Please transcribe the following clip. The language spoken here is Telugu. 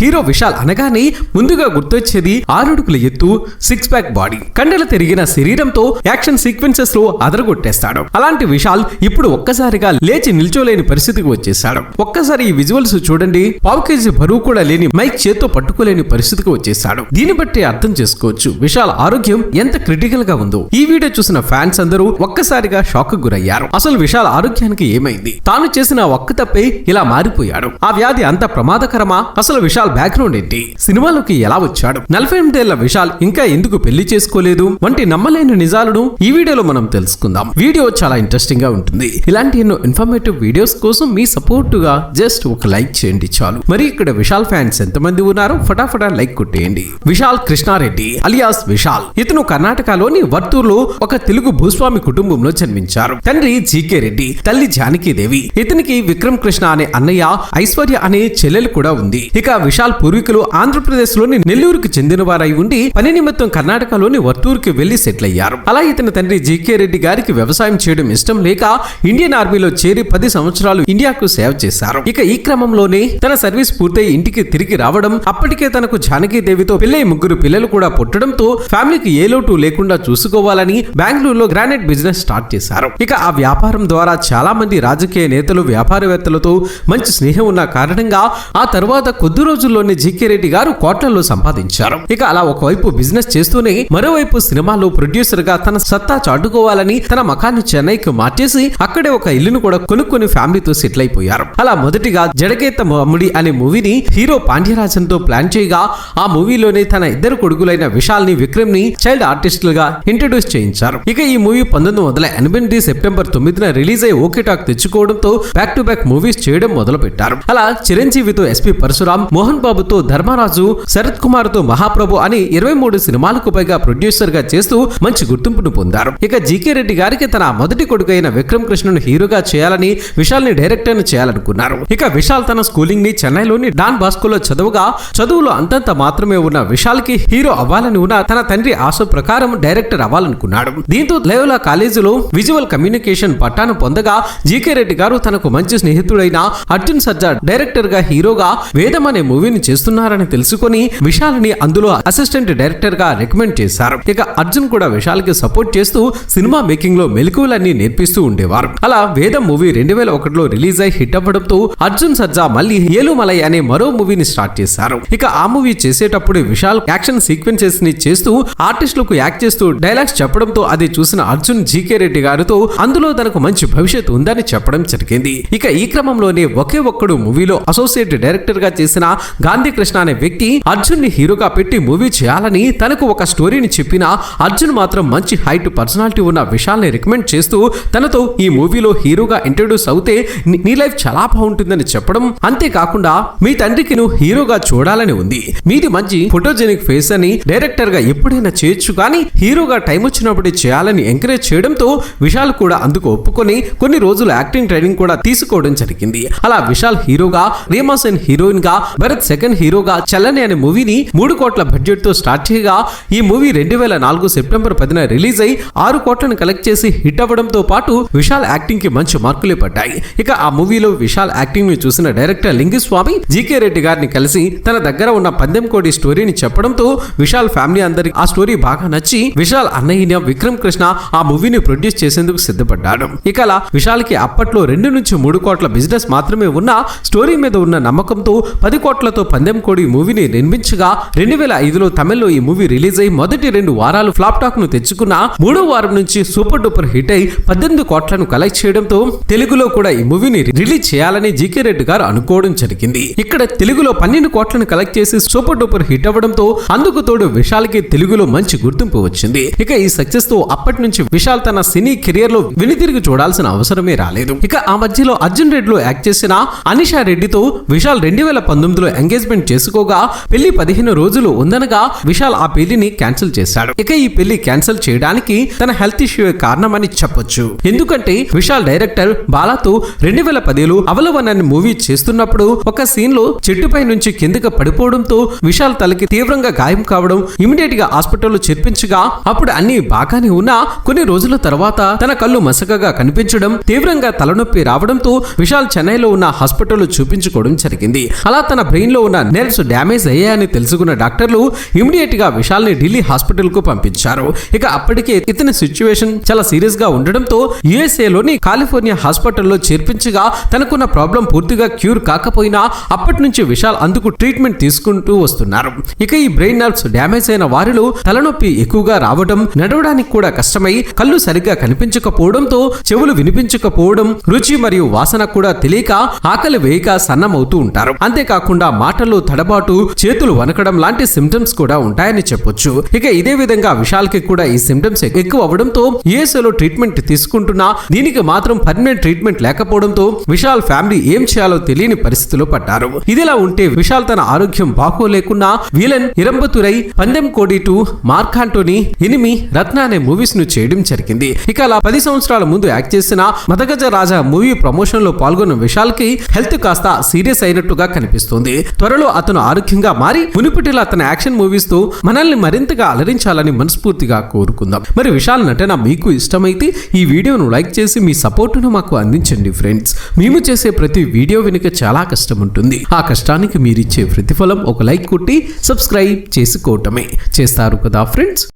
హీరో విశాల్ అనగానే ముందుగా గుర్తొచ్చేది ఆరుడుకుల ఎత్తు సిక్స్ ప్యాక్ బాడీ కండలు తిరిగిన శరీరంతో యాక్షన్ సీక్వెన్సెస్లో అదరగొట్టేస్తాడు. అలాంటి విశాల్ ఇప్పుడు ఒక్కసారిగా లేచి నిల్చోలేని పరిస్థితికి వచ్చేసాడు ఒక్కసారి ఈ విజువల్స్ చూడండి. పావు కేజీ బరువు కూడా లేని మైక్ చేత్తో పట్టుకోలేని పరిస్థితికి వచ్చేసాడు దీన్ని బట్టి అర్థం చేసుకోవచ్చు. విశాల్ ఆరోగ్యం ఎంత క్రిటికల్గా ఉందో. ఈ వీడియో చూసిన ఫ్యాన్స్ అందరూ ఒక్కసారిగా షాక్ గురయ్యారు. అసలు విశాల్ ఆరోగ్యానికి ఏమైంది? తాను చేసిన ఒక్క తప్పే ఇలా మారిపోయాడు. ఆ వ్యాధి అంత ప్రమాదకరమా? అసలు విశాల్ బ్యాక్గ్రౌండ్ ఏంటి? సినిమాలోకి ఎలా వచ్చాడు? నలభై ఎనిమిదేళ్ళ విశాల్ ఇంకా ఎందుకు పెళ్ళి చేసుకోలేదు? వంటి నమ్మలేని నిజాలను ఈ వీడియోలో మనం తెలుసుకుందాం. వీడియో చాలా ఇంట్రెస్టింగ్గా ఉంటుంది. ఇలాంటి ఎన్నో ఇన్ఫర్మేటివ్ వీడియోస్ కోసం మీ సపోర్ట్గా జస్ట్ ఒక లైక్ చేయండి చాలు. మరి ఇక్కడ విశాల్ ఫ్యాన్స్ ఎంతమంది ఉన్నారో ఫటాఫటా లైక్ కొట్టేయండి. విశాల్ కృష్ణారెడ్డి అలియాస్ విశాల్. ఇతను కర్ణాటకలోని వర్తూర్లో ఒక తెలుగు భూస్వామి కుటుంబంలో జన్మించారు. తండ్రి జీకే రెడ్డి తల్లి జానకీదేవి. ఇతనికి విక్రమ్ కృష్ణ అనే అన్నయ్య ఐశ్వర్య అనే చెల్లెలు కూడా ఉంది. ఇక విశాల్ పూర్వీకులు ఆంధ్రప్రదేశ్లోని నెల్లూరుకు చెందిన వారై ఉండి పని నిమిత్తం కర్ణాటకలోని వత్తూరుకి వెళ్ళి సెటిల్ అయ్యారు అలా ఇతని తండ్రి జీకే రెడ్డి గారికి వ్యవసాయం చేయడం ఇష్టం లేక ఇండియన్ ఆర్మీలో చేరి పది సంవత్సరాలు ఇండియాకు సేవ చేశారు. ఇక ఈ క్రమంలోనే తన సర్వీస్ పూర్తయి ఇంటికి తిరిగి రావడం అప్పటికే తనకు జానకి దేవితో పెళ్ళై ముగ్గురు పిల్లలు కూడా పుట్టడంతో ఫ్యామిలీకి ఏ లోటు లేకుండా చూసుకోవాలని బెంగళూరులో గ్రానైట్ బిజినెస్ స్టార్ట్ చేశారు. ఇక ఆ వ్యాపారం ద్వారా చాలా మంది రాజకీయ నేతలు వ్యాపారవేత్తలతో మంచి స్నేహం ఉన్న కారణంగా ఆ తర్వాత కొద్ది రోజులు రోజుల్లోనే జీకే రెడ్డి గారు కోట్లలో సంపాదించారు. ఇక అలా ఒకవైపు బిజినెస్ చేస్తూనే మరోవైపు సినిమాలో ప్రొడ్యూసర్గా తన సత్తా చాటుకోవాలని తన మకాన్ని చెన్నైకి మార్చేసి అక్కడే ఒక ఇల్లును కూడా కొనుక్కొని ఫ్యామిలీతో సెటిల్ అయిపోయారు. అలా మొదటిగా జడగేత అమ్ముడి అనే మూవీని హీరో పాండ్యరాజన్తో ప్లాన్ చేయగా ఆ మూవీలోనే తన ఇద్దరు కొడుకులైన విశాల్ని విక్రమ్ని చైల్డ్ ఆర్టిస్టులుగా ఇంట్రడ్యూస్ చేయించారు. ఇక ఈ మూవీ పంతొమ్మిది వందల ఎనభై సెప్టెంబర్ తొమ్మిదిన రిలీజ్ అయి ఓకే టాక్ తెచ్చుకోవడంతో బ్యాక్ టు బ్యాక్ మూవీస్ చేయడం మొదలు పెట్టారు అలా చిరంజీవితో ఎస్పి పరశురాం మోహన్ బాబుతో ధర్మరాజు శరత్ కుమార్తో మహాప్రభు అని ఇరవై మూడు సినిమాలకు పైగా ప్రొడ్యూసర్గా చేస్తూ మంచి గుర్తింపును పొందారు. ఇక జీకే రెడ్డి గారికి తన మొదటి కొడుకు అయిన విక్రమ్ కృష్ణను హీరోగా చేయాలని విశాల్ని డైరెక్టర్ని చేయాలనుకున్నారు. ఇక విశాల్ తన స్కూలింగ్ని చెన్నైలోని డాన్ బాస్కోలో చదువుగా చదువులో అంతంత మాత్రమే ఉన్న విశాల్కి హీరో అవ్వాలని ఉన్న తన తండ్రి ఆశ ప్రకారం డైరెక్టర్ అవ్వాలనుకున్నాడు. దీంతో లేవలా కాలేజీలో విజువల్ కమ్యూనికేషన్ పట్టాను పొందగా జీకే రెడ్డి గారు తనకు మంచి స్నేహితుడైన అర్జున్ సజ్జా డైరెక్టర్గా హీరోగా వేదం అనే మూవీని చేస్తున్నారని తెలుసుకొని విశాల్ని అందులో అసిస్టెంట్ డైరెక్టర్గా రికమెండ్ చేశారు. ఇక అర్జున్ కూడా విశాల్కి సపోర్ట్ చేస్తూ సినిమా మేకింగ్లో మెలకువలన్నీ నేర్పిస్తూ ఉండేవారు. అలా వేదం మూవీ రెండు వేల ఒకటిలో రిలీజ్ అయి హిట్ అవ్వడంతో అర్జున్ సజ్జా మళ్ళీ ఏలుమలై అనే మరో మూవీని స్టార్ట్ చేశారు. ఇక ఆ మూవీ చేసేటప్పుడు విశాల్ యాక్షన్ సీక్వెన్సెస్ని చేస్తూ ఆర్టిస్టులకు యాక్ట్ చేస్తూ డైలాగ్స్ చెప్పడంతో అది చూసిన అర్జున్ జీకే రెడ్డి గారితో అందులో తనకు మంచి భవిష్యత్తు ఉందని చెప్పడం జరిగింది. ఇక ఈ క్రమంలోనే ఒకే ఒక్కడు మూవీలో అసోసియేట్ డైరెక్టర్గా చేసిన గాంధీ కృష్ణ అనే వ్యక్తి అర్జున్ని హీరోగా పెట్టి మూవీ చేయాలని తనకు ఒక స్టోరీని చెప్పిన అర్జున్ మాత్రం మంచి హైట్ పర్సనాలిటీ ఉన్న విశాల్ని రికమెండ్ చేస్తూ తనతో ఈ మూవీలో హీరోగా ఇంట్రడ్యూస్ అవుతే నీ- లైఫ్ చాలా బాగుంటుందని చెప్పడం. అంతేకాకుండా మీ తండ్రికి నువ్వు హీరోగా చూడాలని ఉంది. మీది మంచి ఫోటోజెనిక్ ఫేస్ అని డైరెక్టర్గా ఎప్పుడైనా చేయొచ్చు కానీ హీరోగా టైం వచ్చినప్పుడే చేయాలని ఎంకరేజ్ చేయడంతో విశాల్ కూడా అందుకు ఒప్పుకొని కొన్ని రోజులు యాక్టింగ్ ట్రైనింగ్ కూడా తీసుకోవడం జరిగింది. అలా విశాల్ హీరోగా రీమా సెన్ హీరోయిన్గా భరత్ సెకండ్ హీరోగా చల్లని అనే మూవీని మూడు కోట్ల బడ్జెట్తో స్టార్ట్ చేయగా ఈ మూవీ రెండు వేల నాలుగు సెప్టెంబర్ పదిన రిలీజ్ అయి ఆరు కోట్లను కలెక్ట్ చేసి హిట్ అవ్వడంతో పాటు విశాల్ యాక్టింగ్కి మంచి మార్కులే పడ్డాయి. ఇక ఆ మూవీలో విశాల్ యాక్టింగ్ని చూసిన డైరెక్టర్ లింగస్వామి జీకే రెడ్డి గారిని కలిసి తన దగ్గర ఉన్న పందెం కోడి స్టోరీని చెప్పడంతో విశాల్ ఫ్యామిలీ అందరికి ఆ స్టోరీ బాగా నచ్చి విశాల్ అన్నయ్య విక్రమ్ కృష్ణ ఆ మూవీని ప్రొడ్యూస్ చేసేందుకు సిద్ధపడ్డాడు. ఇక అలా విశాల్కి అప్పట్లో రెండు నుంచి మూడు కోట్ల బిజినెస్ మాత్రమే ఉన్న స్టోరీ మీద ఉన్న నమ్మకంతో పది కోట్ల కోట్లతో పందెం కోడి మూవీని నిర్మించగా రెండు వేల ఐదులో తమిళ్ళో ఈ మూవీ రిలీజ్ అయి మొదటి రెండు వారాలు ఫ్లాప్ టాక్ను తెచ్చుకున్న మూడో వారం నుంచి సూపర్ డూపర్ హిట్ అయి పద్దెనిమిది కోట్లను కలెక్ట్ చేయడంతో తెలుగులో కూడా ఈ మూవీని రిలీజ్ చేయాలని జీకే రెడ్డి గారు అనుకోవడం జరిగింది. ఇక్కడ తెలుగులో పన్నెండు కోట్లను కలెక్ట్ చేసి సూపర్ డూపర్ హిట్ అవ్వడంతో అందుకు తోడు విశాల్కి తెలుగులో మంచి గుర్తింపు వచ్చింది. ఇక ఈ సక్సెస్తో అప్పటి నుంచి విశాల్ తన సినీ కెరియర్లో వెనుతిరిగి చూడాల్సిన అవసరమే రాలేదు. ఇక ఆ మధ్యలో అర్జున్ రెడ్డిలో యాక్ట్ చేసిన అనిషా రెడ్డితో విశాల్ రెండు వేల పంతొమ్మిదిలో ఎంగేజ్మెంట్ చేసుకోగా పెళ్ళి పదిహేను రోజులు ఉందనగా విశాల్ ఆ పెళ్ళిని క్యాన్సిల్ చేశాడు. ఇక ఈ పెళ్ళి క్యాన్సిల్ చేయడానికి తన హెల్త్ ఇష్యూ కారణమని చెప్పొచ్చు. ఎందుకంటే విశాల్ డైరెక్టర్ బాలాతో రెండు వేల పదిలో అవలవన్ అనే మూవీ చేస్తున్నప్పుడు ఒక సీన్లో చెట్టుపై నుంచి కిందకి పడిపోవడంతో విశాల్ తలకి తీవ్రంగా గాయం కావడం ఇమీడియట్గా హాస్పిటల్లో చేర్పించగా అప్పుడు అన్ని బాగానే ఉన్నా కొన్ని రోజుల తర్వాత తన కళ్ళు మసకగా కనిపించడం తీవ్రంగా తలనొప్పి రావడంతో విశాల్ చెన్నైలో ఉన్న హాస్పిటల్లో చూపించుకోవడం జరిగింది. అలా తన బ్రెయిన్ బ్రెయిన్లో ఉన్న నెల్స్ డ్యామేజ్ అయ్యాయని తెలుసుకున్న డాక్టర్లు ఇమీడియట్గా విశాల్ని ఢిల్లీ హాస్పిటల్కు పంపించారు. ఇక అప్పటికే ఇతని సిచ్యువేషన్ చాలా సీరియస్గా ఉండడంతో యుఎస్ఏ లోని కాలిఫోర్నియా హాస్పిటల్లో చేర్పించగా తనకున్న ప్రాబ్లం పూర్తిగా క్యూర్ కాకపోయినా అప్పటి నుంచి విశాల్ అందుకు ట్రీట్మెంట్ తీసుకుంటూ వస్తున్నారు. ఇక ఈ బ్రెయిన్ నర్వ్స్ డ్యామేజ్ అయిన వారిలో తలనొప్పి ఎక్కువగా రావడం నడవడానికి కూడా కష్టమై కళ్ళు సరిగ్గా కనిపించకపోవడంతో చెవులు వినిపించకపోవడం రుచి మరియు వాసన కూడా తెలియక ఆకలి వేయక సన్నమవుతూ ఉంటారు. అంతేకాకుండా మాటల్లో తడబాటు చేతులు వనకడం లాంటి సిమ్టమ్స్ కూడా ఉంటాయని చెప్పొచ్చు. ఇక ఇదే విధంగా విశాల్కి కూడా ఈ సిమ్టమ్స్ ఎక్కువ అవడంతో యుఎస్ఏలో ట్రీట్మెంట్ తీసుకుంటున్నా దీనికి మాత్రం పర్మనెంట్ ట్రీట్మెంట్ లేకపోవడంతో విశాల్ ఫ్యామిలీ ఏం చేయాలో తెలియని పరిస్థితిలో పడ్డారు. ఇదిలా ఉంటే విశాల్ తన ఆరోగ్యం బాగోలేకున్నా వీలన్ ఇరంబతురై పందెం కోడి టూ మార్కాంటోని ఎనిమి రత్న అనే మూవీస్ను చేయడం జరిగింది. ఇక అలా పది సంవత్సరాల ముందు యాక్ట్ చేసిన మదగజ రాజా మూవీ ప్రమోషన్లో పాల్గొన్న విశాల్కి హెల్త్ కాస్త సీరియస్ అయినట్టుగా కనిపిస్తుంది. త్వరలో అతను ఆరోగ్యంగా మారి మునుపటిలా అతని యాక్షన్ మూవీస్తో మనల్ని మరింతగా అలరించాలని మనస్ఫూర్తిగా కోరుకుందాం. మరి విశాల్ నటన మీకు ఇష్టమైతే ఈ వీడియోను లైక్ చేసి మీ సపోర్టును మాకు అందించండి ఫ్రెండ్స్. మేము చేసే ప్రతి వీడియో వెనుక చాలా కష్టం ఉంటుంది. ఆ కష్టానికి మీరిచ్చే ప్రతిఫలం ఒక లైక్ కొట్టి సబ్స్క్రైబ్ చేసుకోవటమే. చేస్తారు కదా ఫ్రెండ్స్?